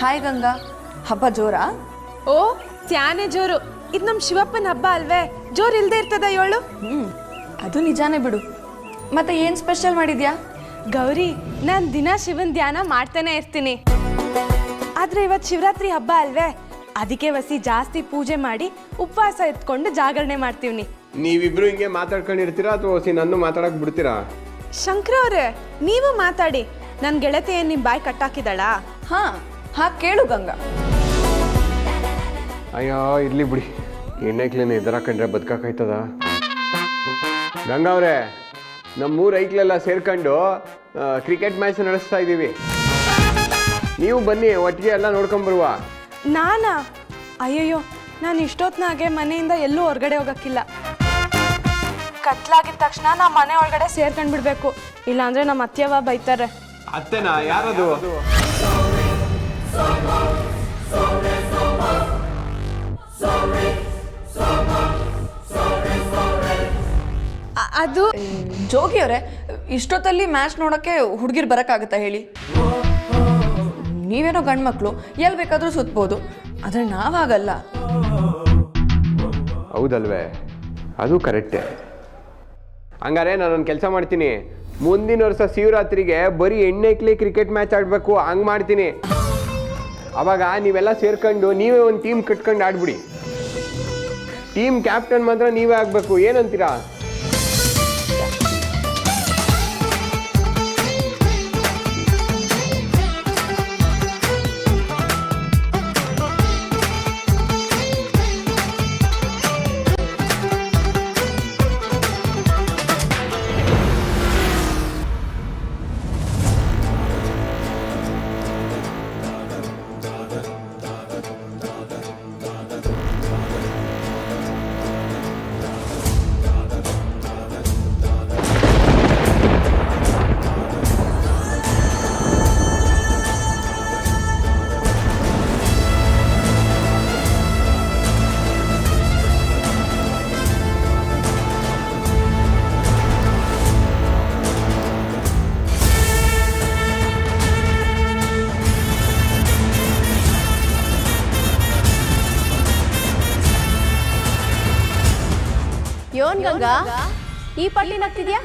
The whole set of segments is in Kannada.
ಹಾಯ್ ಗಂಗಾ. ಹಬ್ಬ ಜೋರಾ? ಓ ತ್ಯಾನೆ ಜೋರು. ಇದು ನಮ್ಮ ಶಿವಪ್ಪನ ಹಬ್ಬ ಅಲ್ವೇ? ಜೋರು ಇಲ್ಲದೆ ಇರ್ತದ ಏಳು? ಹ್ಞೂ ಅದು ನಿಜಾನೇ ಬಿಡು. ಮತ್ತೆ ಏನು ಸ್ಪೆಷಲ್ ಮಾಡಿದ್ಯಾ? ಗೌರಿ ನಾನು ದಿನ ಶಿವನ್ ಧ್ಯಾನ ಮಾಡ್ತಾನೆ ಇರ್ತೀನಿ. ಆದ್ರೆ ಇವತ್ತು ಶಿವರಾತ್ರಿ ಹಬ್ಬ ಅಲ್ವೇ? ಅದಕ್ಕೆ ವಸಿ ಜಾಸ್ತಿ ಪೂಜೆ ಮಾಡಿ ಉಪವಾಸ ಎತ್ಕೊಂಡು ಜಾಗರಣೆ ಮಾಡ್ತೀವಿ ನೀವಿಬ್ರು ಹಿಂಗೆ ಮಾತಾಡ್ಕೊಂಡಿರ್ತೀರಾ ಅಥವಾ ಹೊಸಿ ನನ್ನ ಮಾತಾಡಕ್ ಬಿಡ್ತೀರಾ? ಶಂಕರ ಅವ್ರೆ ನೀವು ಮಾತಾಡಿ. ನನ್ನ ಗೆಳತಿ ಏನು ನಿಮ್ ಬಾಯಿ ಕಟ್ಟಾಕಿದಾಳಾ? ಹಾಂ ಹಾಂ ಕೇಳು ಗಂಗಾ. ಅಯ್ಯೋ ಇರ್ಲಿ ಬಿಡಿ. ಎಣ್ಣೆ ಕ್ಲೀನ್ ಎದುರ ಕಂಡ್ರೆ ಬದುಕಾಕಾಯ್ತದ? ಗಂಗಾ ಅವ್ರೆ ಮೂರು ಐಕ್ಲೆಲ್ಲ ಸೇರ್ಕೊಂಡು ಕ್ರಿಕೆಟ್ ಮ್ಯಾಚ್ ನಡೆಸ್ತಾ ಇದ್ದೀವಿ. ನೀವು ಬನ್ನಿ ಒಟ್ಟಿಗೆ ಎಲ್ಲ ನೋಡ್ಕೊಂಬರುವ ನಾನಾ? ಅಯ್ಯಯ್ಯೋ ನಾನು ಇಷ್ಟೊತ್ನಾಗೆ ಮನೆಯಿಂದ ಎಲ್ಲೂ ಹೊರಗಡೆ ಹೋಗಕ್ಕಿಲ್ಲ. ಕತ್ಲಾಗಿದ ತಕ್ಷಣ ನಾ ಮನೆ ಒಳಗಡೆ ಸೇರ್ಕೊಂಡ್ಬಿಡ್ಬೇಕು. ಇಲ್ಲಾಂದ್ರೆ ನಮ್ಮ ಅತ್ಯವ ಬೈತಾರೆ. ಅತ್ತೆನಾ ಯಾರದು? ಅದು ಜೋಗಿ ಅವರೇ, ಇಷ್ಟೊತ್ತಲ್ಲಿ ಮ್ಯಾಚ್ ನೋಡೋಕ್ಕೆ ಹುಡುಗಿರು ಬರೋಕ್ಕಾಗತ್ತಾ ಹೇಳಿ? ನೀವೇನೋ ಗಂಡ್ಮಕ್ಳು ಎಲ್ಲಿ ಬೇಕಾದರೂ ಸುತ್ಬೋದು, ಆದರೆ ನಾವಾಗಲ್ಲ. ಹೌದಲ್ವೇ? ಅದು ಕರೆಕ್ಟೇ. ಹಂಗಾರೆ ನಾನೊಂದು ಕೆಲಸ ಮಾಡ್ತೀನಿ. ಮುಂದಿನ ವರ್ಷ ಶಿವರಾತ್ರಿಗೆ ಬರೀ ಎಣ್ಣೆಕ್ಲಿ ಕ್ರಿಕೆಟ್ ಮ್ಯಾಚ್ ಆಡಬೇಕು, ಹಂಗೆ ಮಾಡ್ತೀನಿ. ಅವಾಗ ನೀವೆಲ್ಲ ಸೇರ್ಕೊಂಡು ನೀವೇ ಒಂದು ಟೀಮ್ ಕಟ್ಕೊಂಡು ಆಡ್ಬಿಡಿ. ಟೀಮ್ ಕ್ಯಾಪ್ಟನ್ ಮಾತ್ರ ನೀವೇ ಆಗಬೇಕು, ಏನಂತೀರಾ? ಯೋನ್ ಗಂಗಾ ಈ ಪಟ್ಟಿ ನಗ್ತಿದ್ಯಾ?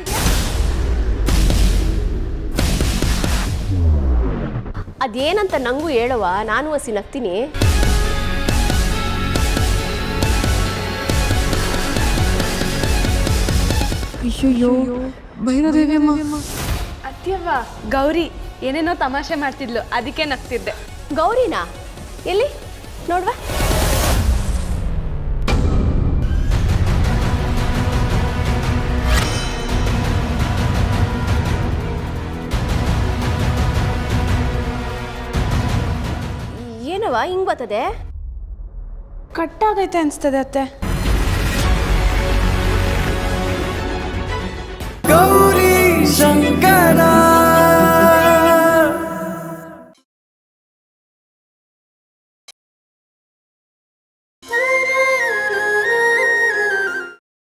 ಅದೇನಂತ ನಂಗೂ ಹೇಳುವ ನಾನು ಹಸಿ ನಗ್ತೀನಿ. ಅತ್ಯವ್ವ ಗೌರಿ ಏನೇನೋ ತಮಾಷೆ ಮಾಡ್ತಿದ್ಲು ಅದಕ್ಕೆ ನಗ್ತಿದ್ದೆ. ಗೌರಿನಾ? ಎಲ್ಲಿ? ನೋಡ್ವಾ. ಹಿಂಗ್ ಬರ್ತದೆ? ಕಟ್ಟಾಗೈತೆ ಅನ್ಸ್ತದೆ ಅತ್ತೆ.